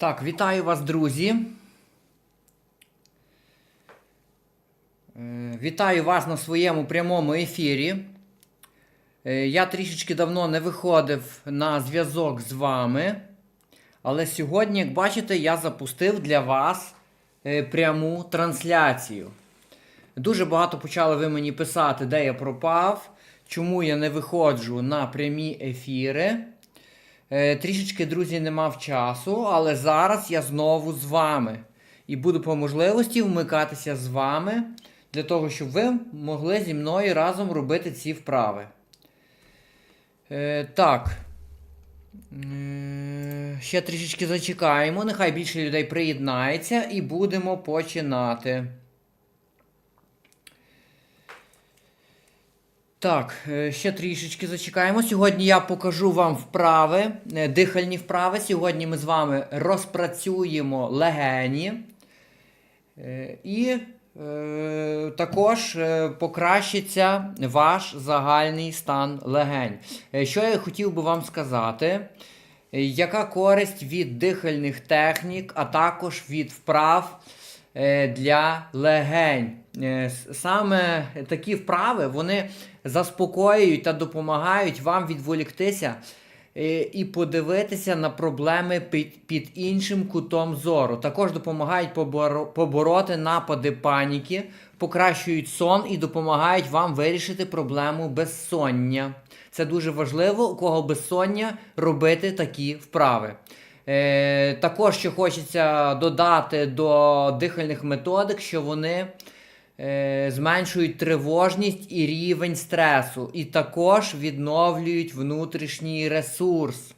Так, вітаю вас, друзі. Е, Вітаю вас на своєму прямому ефірі. Е, Я трішечки давно не виходив на зв'язок з вами. Але сьогодні, як бачите, я запустив для вас е, пряму трансляцію. Дуже багато почали ви мені писати, де я пропав, чому я не виходжу на прямі ефіри. Е, Трішечки, друзі, не мав часу, але зараз я знову з вами. І буду по можливості вмикатися з вами для того, щоб ви могли зі мною разом робити ці вправи. Е, так. Е, ще трішечки зачекаємо. Нехай більше людей приєднається і будемо починати. Так, е, ще трішечки зачекаємо. Сьогодні я покажу вам вправи, е, дихальні вправи. Сьогодні ми з вами розпрацюємо легені. Е, І також покращиться ваш загальний стан легень. Що я хотів би вам сказати? Яка користь від дихальних технік, а також від вправ для легень? Саме такі вправи вони заспокоюють та допомагають вам відволіктися е, і подивитися на проблеми під, під іншим кутом зору. Також допомагають поборо- побороти напади паніки, покращують сон і допомагають вам вирішити проблему безсоння. Це дуже важливо, у кого безсоння робити такі вправи. Е, також що хочеться додати до дихальних методик, що вони е, зменшують тривожність і рівень стресу, і також відновлюють внутрішній ресурс.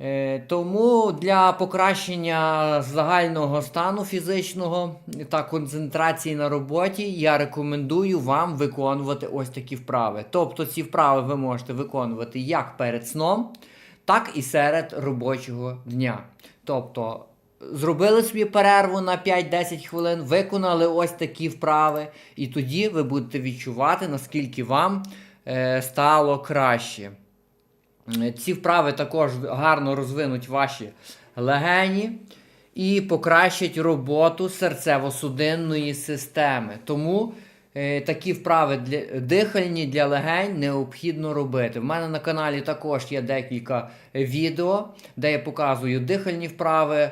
Е, Тому для покращення загального стану фізичного та концентрації на роботі я рекомендую вам виконувати ось такі вправи. Тобто ці вправи ви можете виконувати як перед сном, так і серед робочого дня. Тобто зробили собі перерву на 5-10 хвилин, виконали ось такі вправи, і тоді ви будете відчувати, наскільки вам е, стало краще. Е, Ці вправи також гарно розвинуть ваші легені і покращать роботу серцево-судинної системи. Тому е, такі вправи для дихальні для легень необхідно робити. В мене на каналі також є декілька відео, де я показую дихальні вправи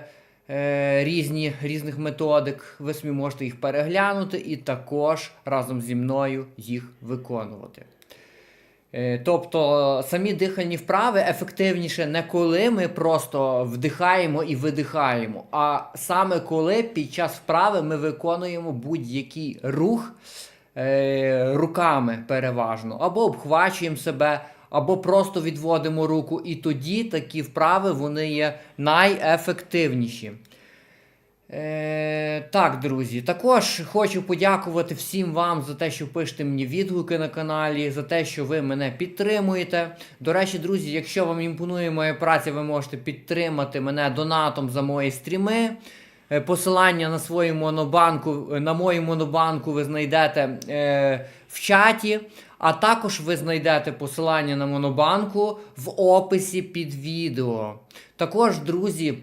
різні, різних методик. Ви собі можете їх переглянути і також разом зі мною їх виконувати. Е, Тобто самі дихальні вправи ефективніше не коли ми просто вдихаємо і видихаємо, а саме коли під час вправи ми виконуємо будь-який рух е, руками переважно, або обхвачуємо себе, або просто відводимо руку. І тоді такі вправи вони є найефективніші. Е, так, друзі, також хочу подякувати всім вам за те, що пишете мені відгуки на каналі, за те, що ви мене підтримуєте. До речі, друзі, якщо вам імпонує моя праця, ви можете підтримати мене донатом за мої стріми. Е, Посилання на свою монобанку, на мою монобанку ви знайдете е, в чаті, а також ви знайдете посилання на монобанку в описі під відео. Також, друзі,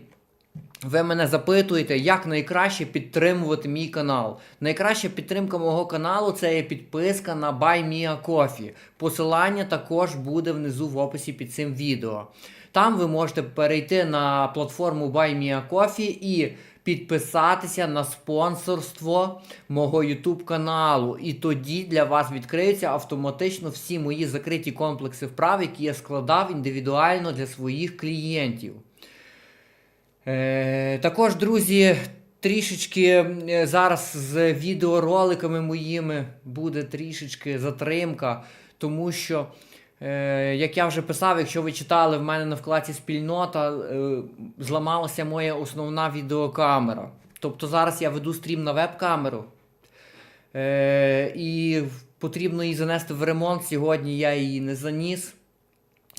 ви мене запитуєте, як найкраще підтримувати мій канал. Найкраща підтримка мого каналу це є підписка на Buy Me a Coffee. Посилання також буде внизу в описі під цим відео. Там ви можете перейти на платформу Buy Me a Coffee і підписатися на спонсорство мого YouTube каналу. І тоді для вас відкриються автоматично всі мої закриті комплекси вправ, які я складав індивідуально для своїх клієнтів. Е, також, друзі, трішечки е, зараз з відеороликами моїми буде трішечки затримка, тому що, як я вже писав, якщо ви читали в мене на вкладці спільнота, е, зламалася моя основна відеокамера. Тобто зараз я веду стрім на веб-камеру. Е, і потрібно її занести в ремонт. Сьогодні я її не заніс.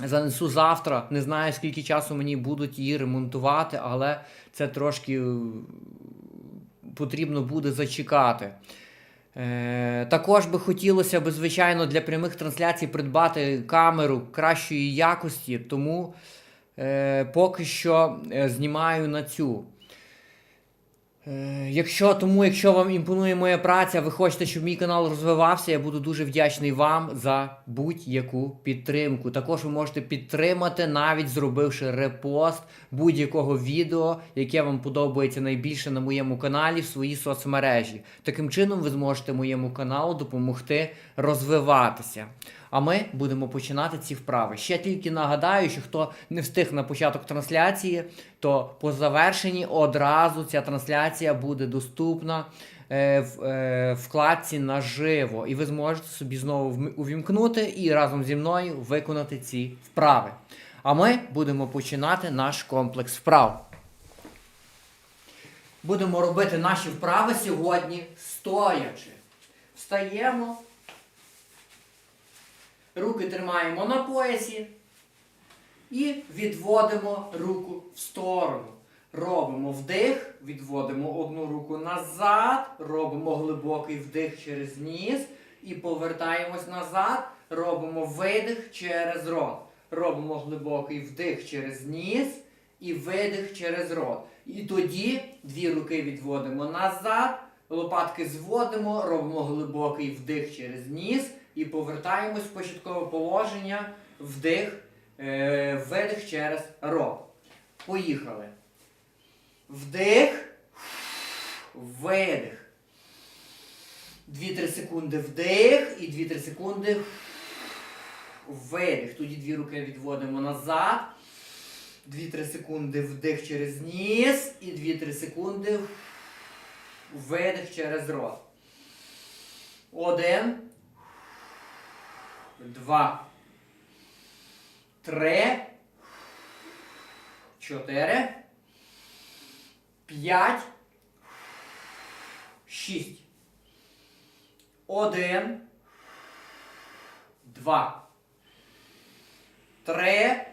Занесу завтра. Не знаю, скільки часу мені будуть її ремонтувати, але це трошки е, потрібно буде зачекати. Е, також би хотілося б, звичайно, для прямих трансляцій придбати камеру кращої якості, тому е, поки що е, знімаю на цю. Е, Якщо тому, якщо вам імпонує моя праця, ви хочете, щоб мій канал розвивався, я буду дуже вдячний вам за будь-яку підтримку. Також ви можете підтримати, навіть зробивши репост будь-якого відео, яке вам подобається найбільше на моєму каналі в своїй соцмережі. Таким чином ви зможете моєму каналу допомогти розвиватися. А ми будемо починати ці вправи. Ще тільки нагадаю, що хто не встиг на початок трансляції, то по завершенні одразу ця трансляція буде доступна е, в е, вкладці наживо. І ви зможете собі знову увімкнути і разом зі мною виконати ці вправи. А ми будемо починати наш комплекс вправ. Будемо робити наші вправи сьогодні стоячи. Встаємо. Руки тримаємо на поясі і відводимо руку в сторону. Робимо вдих, відводимо одну руку назад, робимо глибокий вдих через ніс і повертаємось назад, робимо видих через рот. Робимо глибокий вдих через ніс і видих через рот. І тоді дві руки відводимо назад, лопатки зводимо, робимо глибокий вдих через ніс і повертаємось в початкове положення, вдих, е, видих через рот. Поїхали. Вдих, видих. 2-3 секунди вдих і 2-3 секунди видих. Тоді дві руки відводимо назад. 2-3 секунди вдих через ніс і 2-3 секунди видих через рот. Один. Два. Три. Чотири. П'ять. Шість. Один. Два. Три.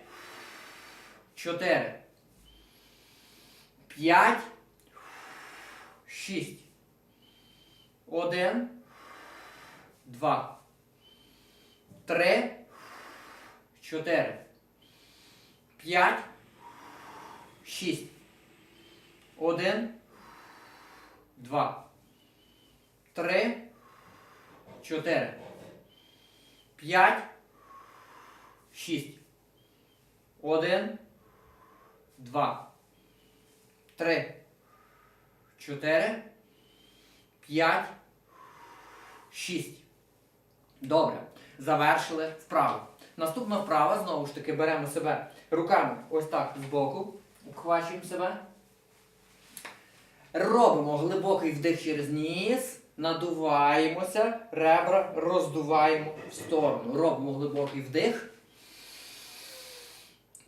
Чотири. П'ять. Шість. Один. Два. Три. Чотири. П'ять. Шість. Один. Два. Три. Чотири. П'ять. Шість. Один. Два. Три. Чотири. П'ять. Шість. Добре. Завершили вправу. Наступна вправа, знову ж таки, беремо себе руками ось так збоку. Обхвачуємо себе. Робимо глибокий вдих через ніс. Надуваємося, ребра роздуваємо в сторону. Робимо глибокий вдих.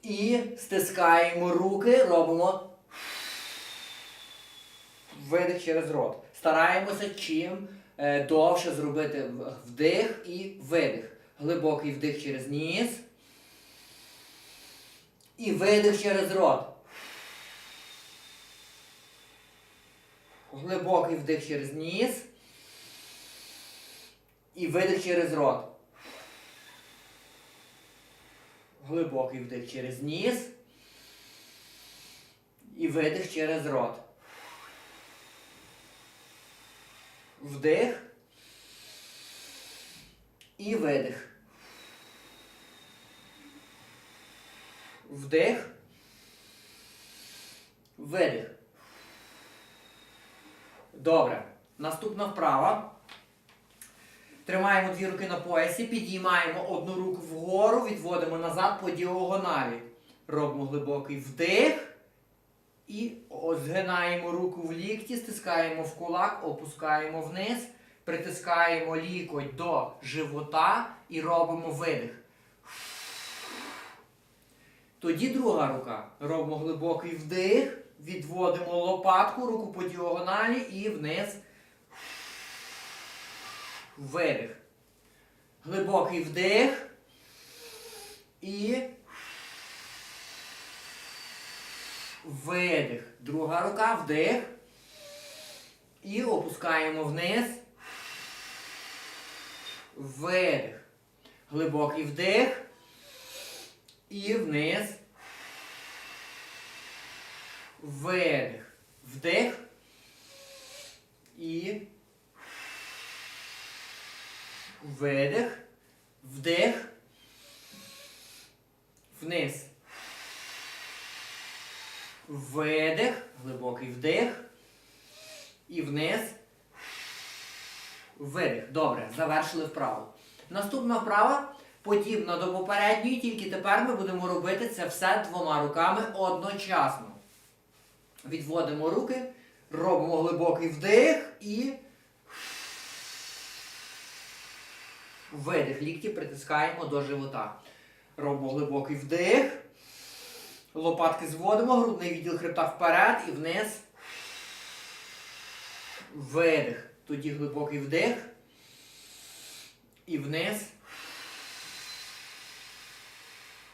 І стискаємо руки, робимо видих через рот. Стараємося чим довше зробити вдих і видих. Глибокий вдих через ніс. І видих через рот. Глибокий вдих через ніс. І видих через рот. Глибокий вдих через ніс. І видих через рот. Вдих. І видих. Вдих. Видих. Добре. Наступна вправа. Тримаємо дві руки на поясі, підіймаємо одну руку вгору, відводимо назад по діагоналі. Робимо глибокий вдих. І згинаємо руку в лікті, стискаємо в кулак, опускаємо вниз, притискаємо лікоть до живота і робимо видих. Тоді друга рука. Робимо глибокий вдих, відводимо лопатку, руку по діагоналі і вниз. Видих. Глибокий вдих. І видих. Друга рука, вдих. І опускаємо вниз. Видих. Глибокий вдих. І вниз. видих. Вдих. І. Видих. Вдих. Вниз. Видих. Глибокий вдих. І вниз. Видих. Добре, завершили вправу. Наступна вправа подібна до попередньої, тільки тепер ми будемо робити це все двома руками одночасно. Відводимо руки, робимо глибокий вдих і. Видих. Лікті притискаємо до живота. Робимо глибокий вдих. Лопатки зводимо, грудний відділ хребта вперед і вниз. Видих. Тоді глибокий вдих. І вниз.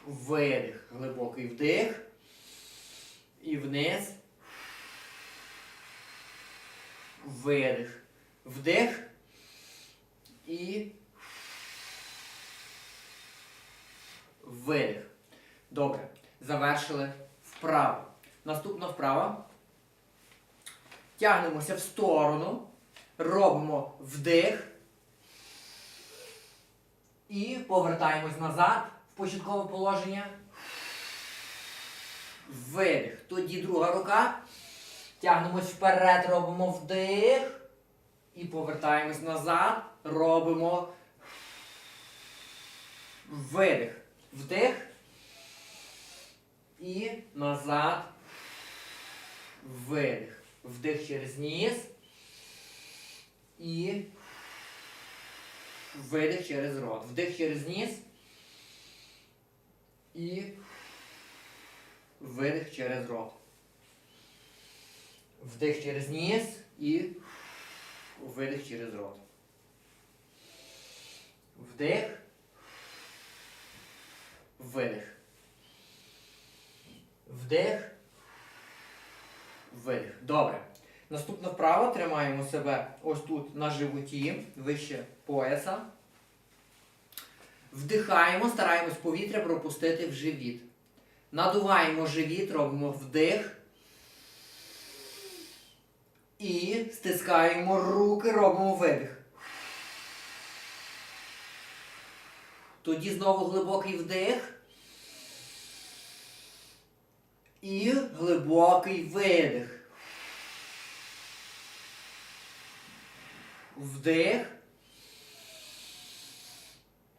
Видих. Глибокий вдих. І вниз. Видих. Вдих. І. Видих. Добре. Завершили вправо. Наступна вправа. Тягнемося в сторону. Робимо вдих. І повертаємось назад в початкове положення. Видих. Тоді друга рука. Тягнемось вперед, робимо вдих. І повертаємось назад. Робимо видих. Вдих. Назад. Видих. Вдих через ніс. І видих через рот. Вдих через ніс. І видих через рот. Вдих через ніс і видих через рот. Вдих. Видих. Вдих. Видих. Добре. Наступна вправа. Тримаємо себе ось тут на животі, вище пояса. Вдихаємо, стараємось повітря пропустити в живіт. Надуваємо живіт, робимо вдих. І стискаємо руки, робимо видих. Тоді знову глибокий вдих. І глибокий видих. Вдих.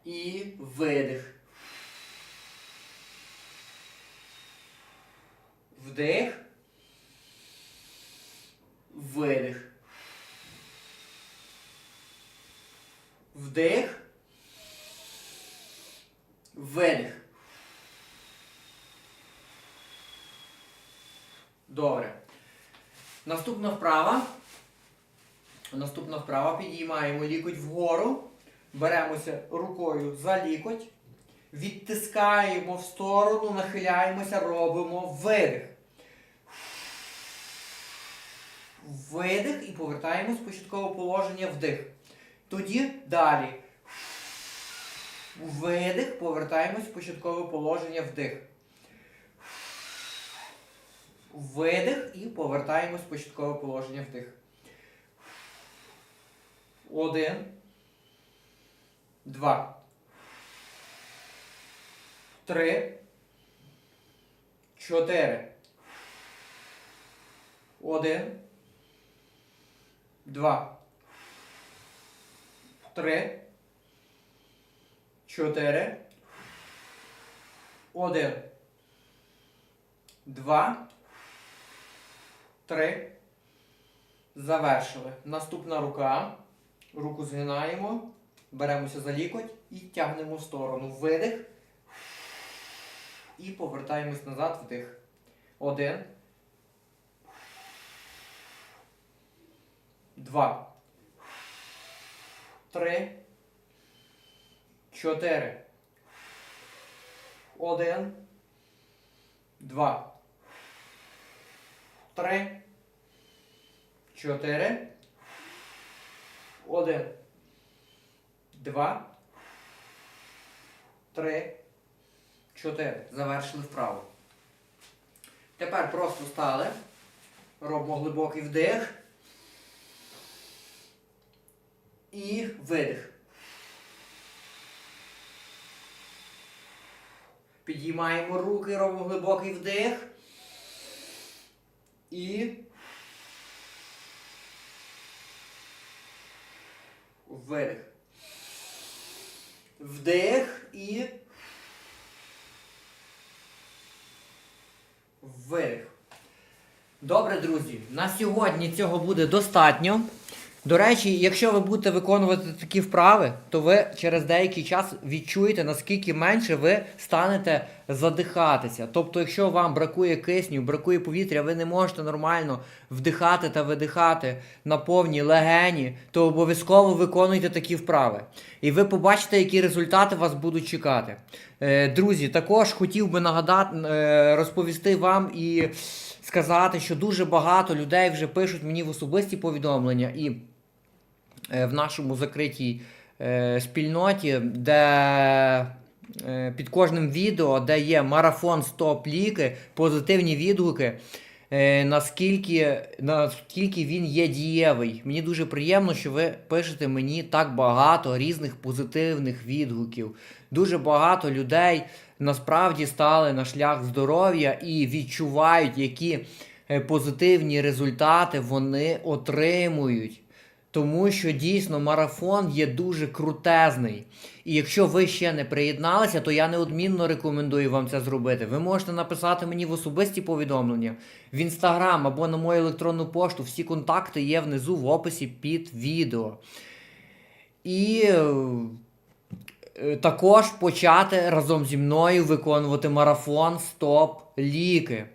І видих. Вдих. Видих. Вдих. Видих. Добре. Наступна вправа. Наступна вправа. Підіймаємо лікоть вгору. Беремося рукою за лікоть. Відтискаємо в сторону, нахиляємося, робимо видих. Видих і повертаємось в початкове положення вдих. Тоді далі. Видих, повертаємось в початкове положення вдих. Видих і повертаємось в початкове положення вдих. Один. Два. Три. Чотири. Один. Два. Три. Чотири. Один. Два. Три. Завершили. Наступна рука. Руку згинаємо. Беремося за лікоть і тягнемо в сторону. Видих. І повертаємось назад вдих. Один. Два. Три. Чотири. Один. Два. Три. Чотири. Один. Два. Три. Чотири. Завершили вправо. Тепер просто стали. Робимо глибокий вдих. І видих. Підіймаємо руки, робимо глибокий вдих. І. вверх. Вдих і. вверх. Добре, друзі. На сьогодні цього буде достатньо. До речі, якщо ви будете виконувати такі вправи, то ви через деякий час відчуєте, наскільки менше ви станете задихатися. Тобто, якщо вам бракує кисню, бракує повітря, ви не можете нормально вдихати та видихати на повні легені, то обов'язково виконуйте такі вправи. І ви побачите, які результати вас будуть чекати. Е, Друзі, також хотів би нагадати, е, розповісти вам і сказати, що дуже багато людей вже пишуть мені в особисті повідомлення і в нашому закритій е, спільноті, де е, під кожним відео, де є марафон стоп ліки, позитивні відгуки. е, Наскільки, наскільки він є дієвий. Мені дуже приємно, що ви пишете мені так багато різних позитивних відгуків. Дуже багато людей насправді стали на шлях здоров'я і відчувають, які е, позитивні результати вони отримують. Тому що дійсно марафон є дуже крутезний. І якщо ви ще не приєдналися, то я неодмінно рекомендую вам це зробити. Ви можете написати мені в особисті повідомлення в інстаграм або на мою електронну пошту. Всі контакти є внизу в описі під відео. І е, також почати разом зі мною виконувати марафон Стоп Ліки.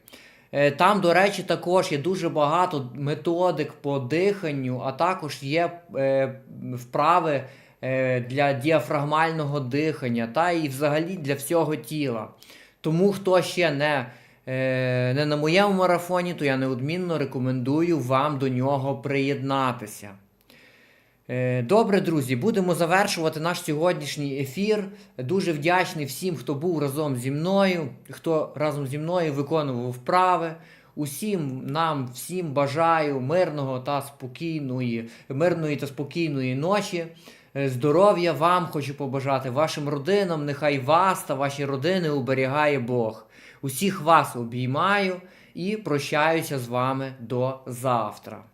Е, Там, до речі, також є дуже багато методик по диханню, а також є е, вправи е, для діафрагмального дихання та і взагалі для всього тіла. Тому хто ще не, не на моєму марафоні, то я неодмінно рекомендую вам до нього приєднатися. Е, Добре, друзі, будемо завершувати наш сьогоднішній ефір. Дуже вдячний всім, хто був разом зі мною, хто разом зі мною виконував вправи. Усім нам, всім бажаю мирного та спокійної, мирної та спокійної ночі. Е, Здоров'я вам хочу побажати, вашим родинам, нехай вас та ваші родини уберігає Бог. Усіх вас обіймаю і прощаюся з вами до завтра.